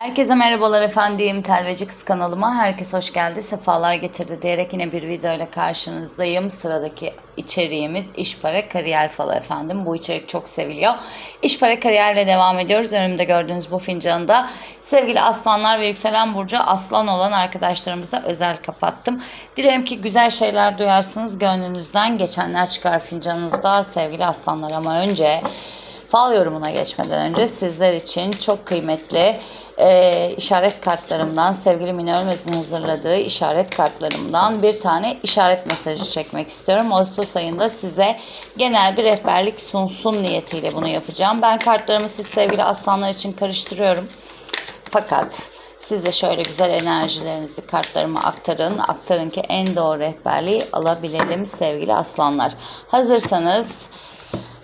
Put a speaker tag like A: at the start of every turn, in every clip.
A: Herkese merhabalar efendim. Telveci Kız kanalıma herkes hoş geldi. Sefalar getirdi diyerek yine bir video ile karşınızdayım. Sıradaki içeriğimiz iş para kariyer falı efendim. Bu içerik çok seviliyor. İş para kariyerle devam ediyoruz. Önümde gördüğünüz bu fincanda sevgili aslanlar ve yükselen burcu aslan olan arkadaşlarımıza özel kapattım. Dilerim ki güzel şeyler duyarsınız. Gönlünüzden geçenler çıkar fincanınızda sevgili aslanlar ama önce Fal yorumuna geçmeden önce sizler için çok kıymetli e, işaret kartlarımdan sevgili Mine Ölmez'in hazırladığı işaret kartlarımdan bir tane işaret mesajı çekmek istiyorum. Ağustos ayında size genel bir rehberlik sunsun niyetiyle bunu yapacağım. Ben kartlarımı siz sevgili aslanlar için karıştırıyorum. Fakat siz de şöyle güzel enerjilerinizi kartlarıma aktarın. Aktarın ki en doğru rehberliği alabilelim sevgili aslanlar. Hazırsanız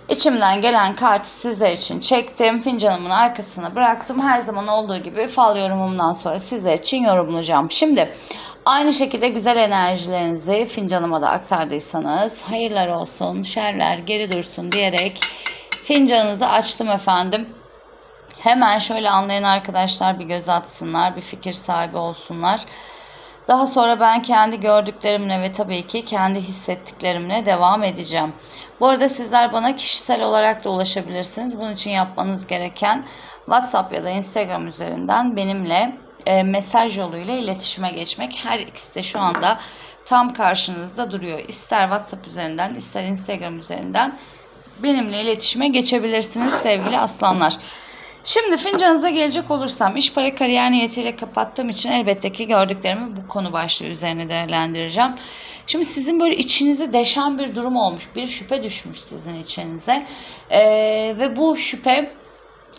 A: İçimden gelen kartı sizler için çektim. Fincanımın arkasına bıraktım. Her zaman olduğu gibi fal yorumumdan sonra sizler için yorumlayacağım. Şimdi aynı şekilde güzel enerjilerinizi fincanıma da aktardıysanız hayırlar olsun, şerler geri dursun diyerek fincanınızı açtım efendim. Hemen şöyle anlayan arkadaşlar bir göz atsınlar, bir fikir sahibi olsunlar. Daha sonra ben kendi gördüklerimle ve tabii ki kendi hissettiklerimle devam edeceğim. Bu arada sizler bana kişisel olarak da ulaşabilirsiniz. Bunun için yapmanız gereken WhatsApp ya da Instagram üzerinden benimle e, mesaj yoluyla iletişime geçmek. Her ikisi de şu anda tam karşınızda duruyor. İster WhatsApp üzerinden ister Instagram üzerinden benimle iletişime geçebilirsiniz sevgili aslanlar. Şimdi fincanınıza gelecek olursam iş para kariyer niyetiyle kapattığım için elbette ki gördüklerimi bu konu başlığı üzerine değerlendireceğim. Şimdi sizin böyle içinizi deşen bir durum olmuş. Bir şüphe düşmüş sizin içinize. Ee, ve bu şüphe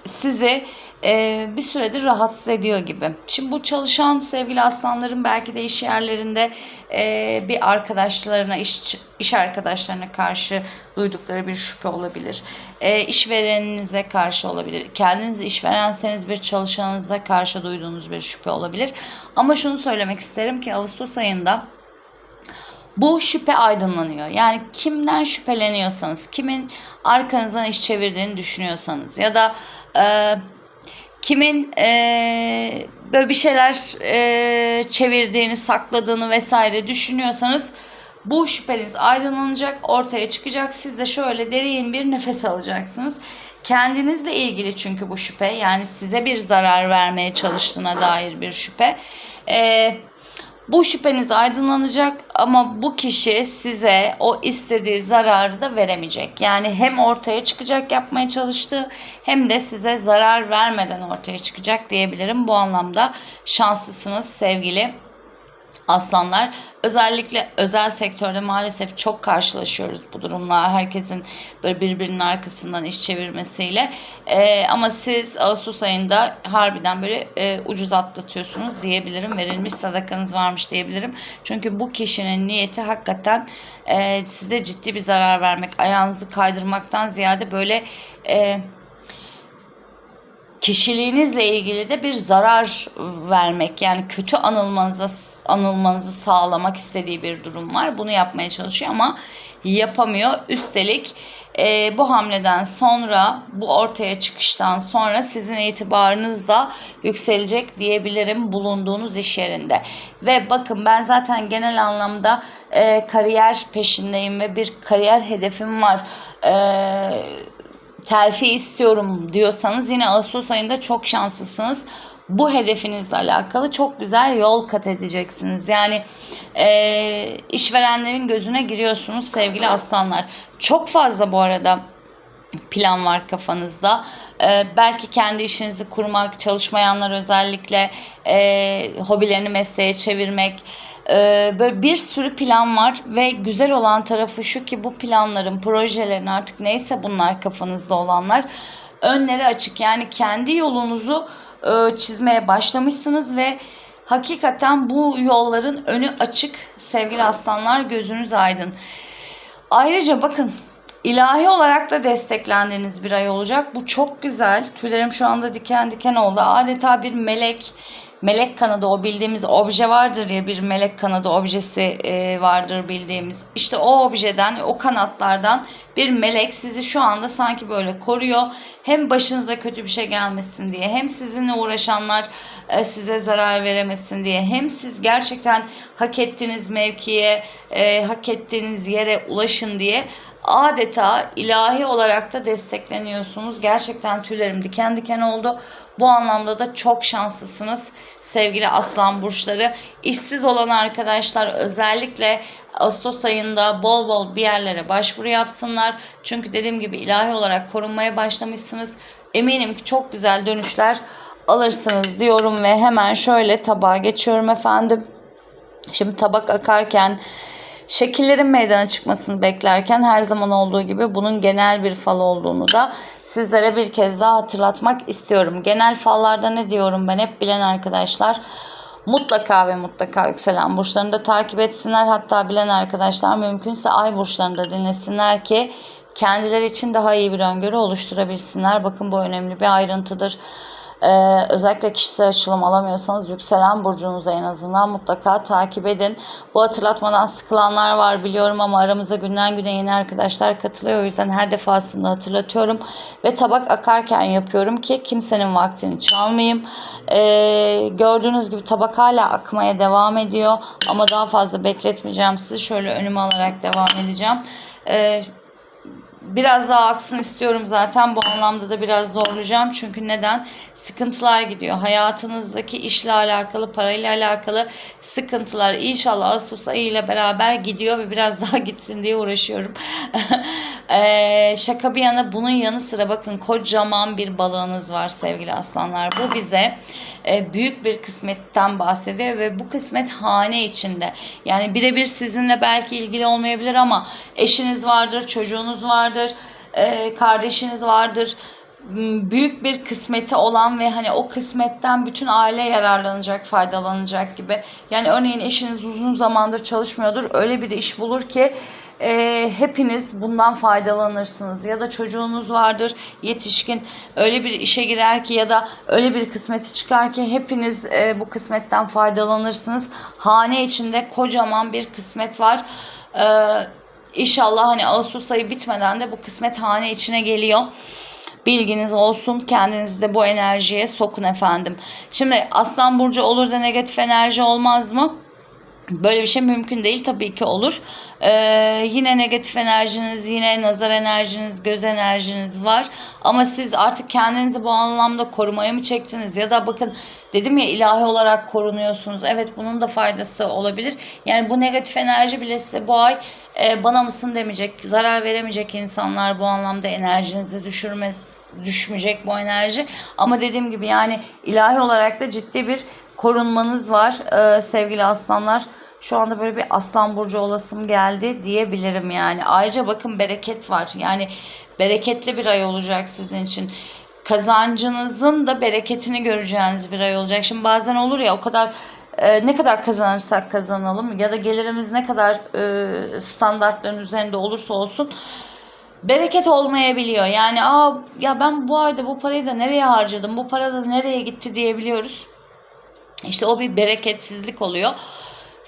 A: sizi e, bir süredir rahatsız ediyor gibi. Şimdi bu çalışan sevgili aslanların belki de iş yerlerinde e, bir arkadaşlarına, iş, iş arkadaşlarına karşı duydukları bir şüphe olabilir. E, işvereninize karşı olabilir. Kendiniz işverenseniz bir çalışanınıza karşı duyduğunuz bir şüphe olabilir. Ama şunu söylemek isterim ki Ağustos ayında bu şüphe aydınlanıyor. Yani kimden şüpheleniyorsanız, kimin arkanızdan iş çevirdiğini düşünüyorsanız ya da e, kimin e, böyle bir şeyler e, çevirdiğini, sakladığını vesaire düşünüyorsanız bu şüpheniz aydınlanacak, ortaya çıkacak. Siz de şöyle derin bir nefes alacaksınız. Kendinizle ilgili çünkü bu şüphe yani size bir zarar vermeye çalıştığına dair bir şüphe. Eee bu şüpheniz aydınlanacak ama bu kişi size o istediği zararı da veremeyecek. Yani hem ortaya çıkacak yapmaya çalıştığı hem de size zarar vermeden ortaya çıkacak diyebilirim. Bu anlamda şanslısınız sevgili aslanlar. Özellikle özel sektörde maalesef çok karşılaşıyoruz bu durumla. Herkesin böyle birbirinin arkasından iş çevirmesiyle. Ee, ama siz Ağustos ayında harbiden böyle e, ucuz atlatıyorsunuz diyebilirim. Verilmiş sadakanız varmış diyebilirim. Çünkü bu kişinin niyeti hakikaten e, size ciddi bir zarar vermek. Ayağınızı kaydırmaktan ziyade böyle... E, kişiliğinizle ilgili de bir zarar vermek yani kötü anılmanıza anılmanızı sağlamak istediği bir durum var. Bunu yapmaya çalışıyor ama yapamıyor. Üstelik e, bu hamleden sonra bu ortaya çıkıştan sonra sizin itibarınız da yükselecek diyebilirim bulunduğunuz iş yerinde. Ve bakın ben zaten genel anlamda e, kariyer peşindeyim ve bir kariyer hedefim var. Eee terfi istiyorum diyorsanız yine Ağustos ayında çok şanslısınız. Bu hedefinizle alakalı çok güzel yol kat edeceksiniz. Yani e, işverenlerin gözüne giriyorsunuz sevgili aslanlar. Çok fazla bu arada plan var kafanızda. Ee, belki kendi işinizi kurmak, çalışmayanlar özellikle e, hobilerini mesleğe çevirmek, böyle bir sürü plan var ve güzel olan tarafı şu ki bu planların, projelerin artık neyse bunlar kafanızda olanlar önleri açık. Yani kendi yolunuzu e, çizmeye başlamışsınız ve hakikaten bu yolların önü açık sevgili aslanlar gözünüz aydın. Ayrıca bakın ilahi olarak da desteklendiğiniz bir ay olacak. Bu çok güzel. Tüylerim şu anda diken diken oldu. Adeta bir melek melek kanadı o bildiğimiz obje vardır ya bir melek kanadı objesi e, vardır bildiğimiz. İşte o objeden o kanatlardan bir melek sizi şu anda sanki böyle koruyor. Hem başınıza kötü bir şey gelmesin diye hem sizinle uğraşanlar e, size zarar veremesin diye hem siz gerçekten hak ettiğiniz mevkiye e, hak ettiğiniz yere ulaşın diye adeta ilahi olarak da destekleniyorsunuz. Gerçekten tüylerim diken diken oldu. Bu anlamda da çok şanslısınız sevgili aslan burçları. İşsiz olan arkadaşlar özellikle Ağustos ayında bol bol bir yerlere başvuru yapsınlar. Çünkü dediğim gibi ilahi olarak korunmaya başlamışsınız. Eminim ki çok güzel dönüşler alırsınız diyorum ve hemen şöyle tabağa geçiyorum efendim. Şimdi tabak akarken şekillerin meydana çıkmasını beklerken her zaman olduğu gibi bunun genel bir fal olduğunu da sizlere bir kez daha hatırlatmak istiyorum. Genel fallarda ne diyorum ben hep bilen arkadaşlar mutlaka ve mutlaka yükselen burçlarını da takip etsinler. Hatta bilen arkadaşlar mümkünse ay burçlarını da dinlesinler ki kendileri için daha iyi bir öngörü oluşturabilsinler. Bakın bu önemli bir ayrıntıdır. Ee, özellikle kişisel açılım alamıyorsanız yükselen burcunuzu en azından mutlaka takip edin. Bu hatırlatmadan sıkılanlar var biliyorum ama aramıza günden güne yeni arkadaşlar katılıyor. O yüzden her defasında hatırlatıyorum. Ve tabak akarken yapıyorum ki kimsenin vaktini çalmayayım. Ee, gördüğünüz gibi tabak hala akmaya devam ediyor. Ama daha fazla bekletmeyeceğim sizi. Şöyle önüme alarak devam edeceğim. Ee, biraz daha aksın istiyorum zaten. Bu anlamda da biraz zorlayacağım. Çünkü neden? Sıkıntılar gidiyor. Hayatınızdaki işle alakalı, parayla alakalı sıkıntılar inşallah Ağustos ayı ile beraber gidiyor ve biraz daha gitsin diye uğraşıyorum. ee, şaka bir yana bunun yanı sıra bakın kocaman bir balığınız var sevgili aslanlar. Bu bize büyük bir kısmetten bahsediyor ve bu kısmet hane içinde. Yani birebir sizinle belki ilgili olmayabilir ama eşiniz vardır, çocuğunuz vardır, e, kardeşiniz vardır büyük bir kısmeti olan ve hani o kısmetten bütün aile yararlanacak, faydalanacak gibi. Yani örneğin eşiniz uzun zamandır çalışmıyordur. Öyle bir iş bulur ki e, hepiniz bundan faydalanırsınız. Ya da çocuğunuz vardır yetişkin öyle bir işe girer ki ya da öyle bir kısmeti çıkar ki hepiniz e, bu kısmetten faydalanırsınız. Hane içinde kocaman bir kısmet var. E, İnşallah hani Ağustos ayı bitmeden de bu kısmet hane içine geliyor. Bilginiz olsun. Kendinizi de bu enerjiye sokun efendim. Şimdi Aslan Burcu olur da negatif enerji olmaz mı? Böyle bir şey mümkün değil. Tabii ki olur. Ee, yine negatif enerjiniz, yine nazar enerjiniz, göz enerjiniz var. Ama siz artık kendinizi bu anlamda korumaya mı çektiniz? Ya da bakın dedim ya ilahi olarak korunuyorsunuz. Evet bunun da faydası olabilir. Yani bu negatif enerji bile size bu ay e, bana mısın demeyecek, zarar veremeyecek insanlar bu anlamda enerjinizi düşürmez düşmeyecek bu enerji. Ama dediğim gibi yani ilahi olarak da ciddi bir korunmanız var ee, sevgili aslanlar. Şu anda böyle bir aslan burcu olasım geldi diyebilirim yani. Ayrıca bakın bereket var. Yani bereketli bir ay olacak sizin için. Kazancınızın da bereketini göreceğiniz bir ay olacak. Şimdi bazen olur ya o kadar e, ne kadar kazanırsak kazanalım ya da gelirimiz ne kadar e, standartların üzerinde olursa olsun bereket olmayabiliyor. Yani aa ya ben bu ayda bu parayı da nereye harcadım? Bu para da nereye gitti diyebiliyoruz. İşte o bir bereketsizlik oluyor.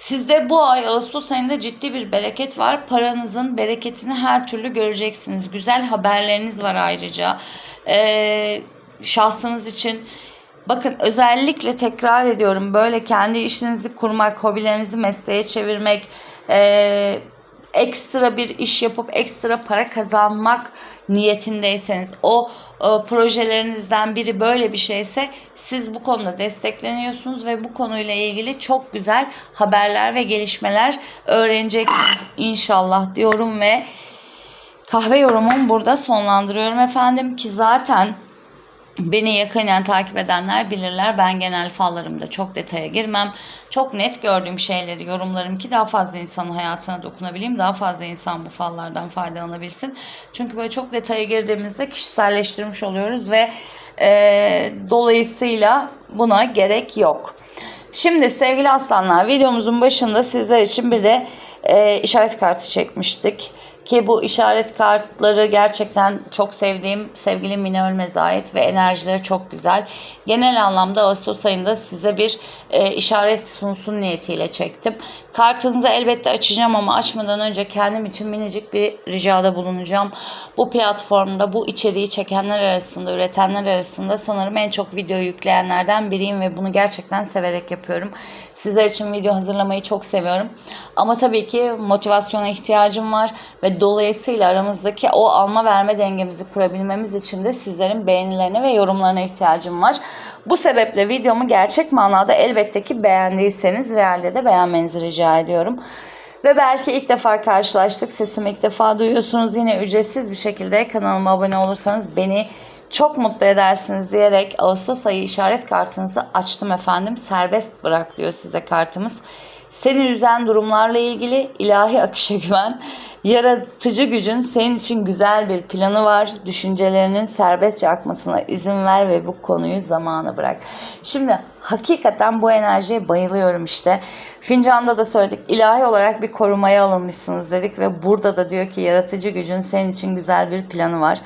A: Sizde bu ay Ağustos ayında ciddi bir bereket var. Paranızın bereketini her türlü göreceksiniz. Güzel haberleriniz var ayrıca. Ee, şahsınız için Bakın özellikle tekrar ediyorum böyle kendi işinizi kurmak, hobilerinizi mesleğe çevirmek, e, ekstra bir iş yapıp ekstra para kazanmak niyetindeyseniz o e, projelerinizden biri böyle bir şeyse siz bu konuda destekleniyorsunuz ve bu konuyla ilgili çok güzel haberler ve gelişmeler öğreneceksiniz. İnşallah diyorum ve kahve yorumumu burada sonlandırıyorum efendim ki zaten Beni yakinen takip edenler bilirler. Ben genel fallarımda çok detaya girmem. Çok net gördüğüm şeyleri yorumlarım ki daha fazla insanın hayatına dokunabileyim. Daha fazla insan bu fallardan faydalanabilsin. Çünkü böyle çok detaya girdiğimizde kişiselleştirmiş oluyoruz ve e, dolayısıyla buna gerek yok. Şimdi sevgili aslanlar videomuzun başında sizler için bir de e, işaret kartı çekmiştik Ki bu işaret kartları gerçekten çok sevdiğim sevgili Mine Ölmez'e ait ve enerjileri çok güzel. Genel anlamda Ağustos ayında size bir e, işaret sunsun niyetiyle çektim. Kartınızı elbette açacağım ama açmadan önce kendim için minicik bir ricada bulunacağım. Bu platformda bu içeriği çekenler arasında, üretenler arasında sanırım en çok video yükleyenlerden biriyim ve bunu gerçekten severek yapıyorum. Sizler için video hazırlamayı çok seviyorum. Ama tabii ki motivasyona ihtiyacım var ve dolayısıyla aramızdaki o alma verme dengemizi kurabilmemiz için de sizlerin beğenilerine ve yorumlarına ihtiyacım var. Bu sebeple videomu gerçek manada elbette ki beğendiyseniz realde de beğenmenizi rica ediyorum. Ve belki ilk defa karşılaştık. Sesimi ilk defa duyuyorsunuz. Yine ücretsiz bir şekilde kanalıma abone olursanız beni çok mutlu edersiniz diyerek Ağustos ayı işaret kartınızı açtım efendim. Serbest bırak diyor size kartımız. Seni üzen durumlarla ilgili ilahi akışa güven. Yaratıcı gücün senin için güzel bir planı var. Düşüncelerinin serbestçe akmasına izin ver ve bu konuyu zamana bırak. Şimdi hakikaten bu enerjiye bayılıyorum işte. Fincanda da söyledik. ilahi olarak bir korumaya alınmışsınız dedik ve burada da diyor ki yaratıcı gücün senin için güzel bir planı var.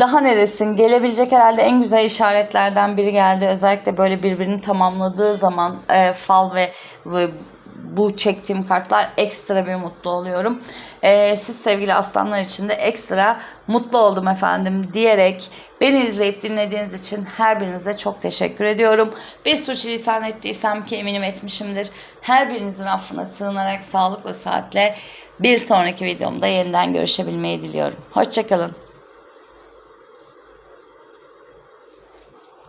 A: Daha ne desin? Gelebilecek herhalde en güzel işaretlerden biri geldi. Özellikle böyle birbirini tamamladığı zaman e, fal ve, ve bu çektiğim kartlar ekstra bir mutlu oluyorum. E, siz sevgili aslanlar için de ekstra mutlu oldum efendim diyerek beni izleyip dinlediğiniz için her birinize çok teşekkür ediyorum. Bir suçlisan ettiysem ki eminim etmişimdir. Her birinizin affına sığınarak sağlıkla saatle bir sonraki videomda yeniden görüşebilmeyi diliyorum. Hoşçakalın.